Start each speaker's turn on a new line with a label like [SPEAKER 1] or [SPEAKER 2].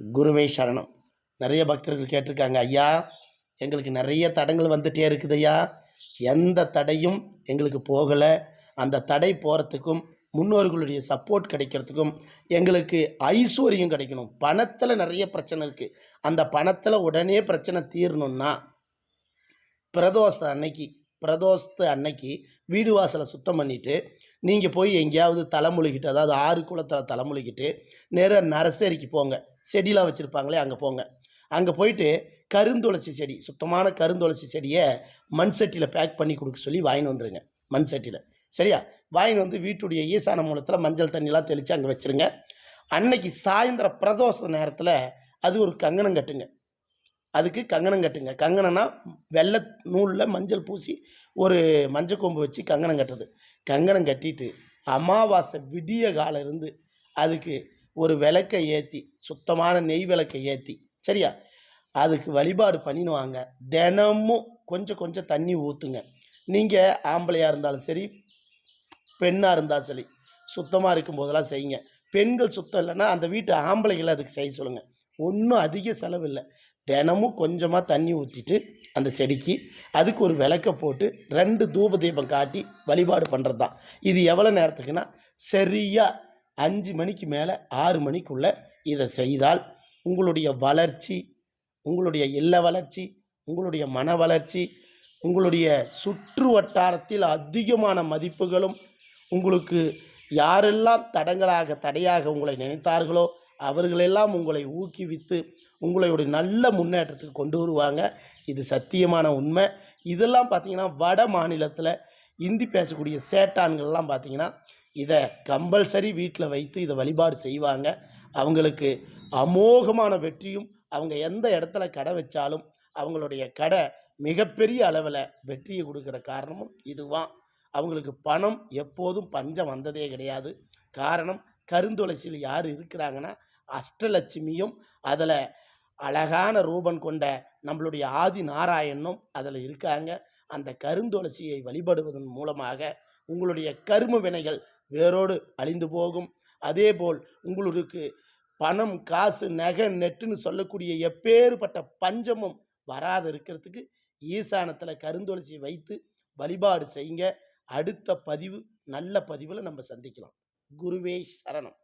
[SPEAKER 1] குருவே சரணம். நிறைய பக்தர்கள் கேட்டிருக்காங்க ஐயா எங்களுக்கு நிறைய தடங்கள் வந்துட்டே இருக்குது ஐயா. எந்த தடையும் எங்களுக்கு போகலை. அந்த தடை போகிறதுக்கும் முன்னோர்களுடைய சப்போர்ட் கிடைக்கிறதுக்கும் எங்களுக்கு ஐஸ்வர்யம் கிடைக்கணும். பணத்தில் நிறைய பிரச்சனை இருக்குது அந்த பணத்தில் உடனே பிரச்சனை தீரணும்னா பிரதோஷ அன்னைக்கு பிரதோஷத்து அன்னைக்கு வீடு வாசலை சுத்தம் பண்ணிவிட்டு நீங்கள் போய் எங்கேயாவது தலைமுழுகிட்டு அதாவது ஆறு குளத்தில் தலைமுழுகிட்டு நேராக நரசேரிக்கு போங்க. செடிலாம் வச்சுருப்பாங்களே அங்கே போங்க. அங்கே போயிட்டு கருந்துளசி செடி சுத்தமான கருந்துளசி செடியை மண் சட்டியில் பேக் பண்ணி கொடுக்க சொல்லி வாங்கின்னு வந்துடுங்க மண் சட்டியில். சரியா? வாங்கின்னு வந்து வீட்டுடைய ஈசான மூலத்தில் மஞ்சள் தண்ணிலாம் தெளித்து அங்கே வச்சுருங்க. அன்னைக்கு சாயந்தரம் பிரதோஷ நேரத்தில் அது ஒரு கங்கணம் கட்டுங்க. அதுக்கு கங்கணம் கட்டுங்க. கங்கணம்னா வெள்ளை நூலில் மஞ்சள் பூசி ஒரு மஞ்சள் கொம்பு வச்சு கங்கணம் கட்டுறது. கங்கணம் கட்டிட்டு அமாவாசை விடிய காலம் இருந்து அதுக்கு ஒரு விளக்கை ஏற்றி சுத்தமான நெய் விளக்கை ஏற்றி சரியா? அதுக்கு வழிபாடு பண்ணினுவாங்க தினமும் கொஞ்சம் கொஞ்சம் தண்ணி ஊற்றுங்க நீங்கள் ஆம்பளையாக இருந்தாலும் சரி பெண்ணாக இருந்தாலும் சரி சுத்தமாக இருக்கும்போதெல்லாம் செய்யுங்க. பெண்கள் சுத்தம் இல்லைன்னா அந்த வீட்டு ஆம்பளைகளை அதுக்கு செய்ய சொல்லுங்கள் ஒன்றும் அதிக செலவில்லை தினமும் கொஞ்சமாக தண்ணி ஊற்றிட்டு அந்த செடிக்கு அதுக்கு ஒரு விளக்க போட்டு ரெண்டு தூப தீபம் காட்டி வழிபாடு பண்ணுறது தான் இது எவ்வளோ நேரத்துக்குன்னா சரியாக அஞ்சு மணிக்கு மேலே ஆறு மணிக்குள்ளே இதை செய்தால் உங்களுடைய வளர்ச்சி உங்களுடைய இல்ல வளர்ச்சி உங்களுடைய மன வளர்ச்சி உங்களுடைய சுற்று வட்டாரத்தில் அதிகமான மதிப்புகளும் உங்களுக்கு யாரெல்லாம் தடங்களாக தடையாக உங்களை நினைத்தார்களோ அவர்களெல்லாம் உங்களை ஊக்குவித்து உங்களுடைய நல்ல முன்னேற்றத்துக்கு கொண்டு வருவாங்க. இது சத்தியமான உண்மை. இதெல்லாம் பார்த்திங்கன்னா வட மாநிலத்தில் இந்தி பேசக்கூடிய சேட்டான்கள்லாம் பார்த்திங்கன்னா இதை கம்பல்சரி வீட்டில் வைத்து இதை வழிபாடு செய்வாங்க. அவங்களுக்கு அமோகமான வெற்றியும் அவங்க எந்த இடத்துல கடை வச்சாலும் அவங்களுடைய கடை மிகப்பெரிய அளவில் வெற்றியை கொடுக்குற காரணமும் இதுவான் அவங்களுக்கு பணம் எப்போதும் பஞ்சம் வந்ததே கிடையாது. காரணம் கருந்துளசியில் யார் இருக்கிறாங்கன்னா அஷ்டலட்சுமியும் அதில் அழகான ரூபன் கொண்ட நம்மளுடைய ஆதி நாராயணனும் அதில் இருக்காங்க. அந்த கருந்துளசியை வழிபடுவதன் மூலமாக உங்களுடைய கரும வினைகள் வேரோடு அழிந்து போகும். அதேபோல் உங்களுக்கு பணம் காசு நகை நெட்டுன்னு சொல்லக்கூடிய எப்பேறுபட்ட பஞ்சமும் வராது இருக்கிறதுக்கு ஈசானத்தில் கருந்துளசி வைத்து வழிபாடு செய்யுங்க. அடுத்த பதிவு நல்ல பதிவில் நம்ம சந்திக்கலாம். குருவே சரணம்.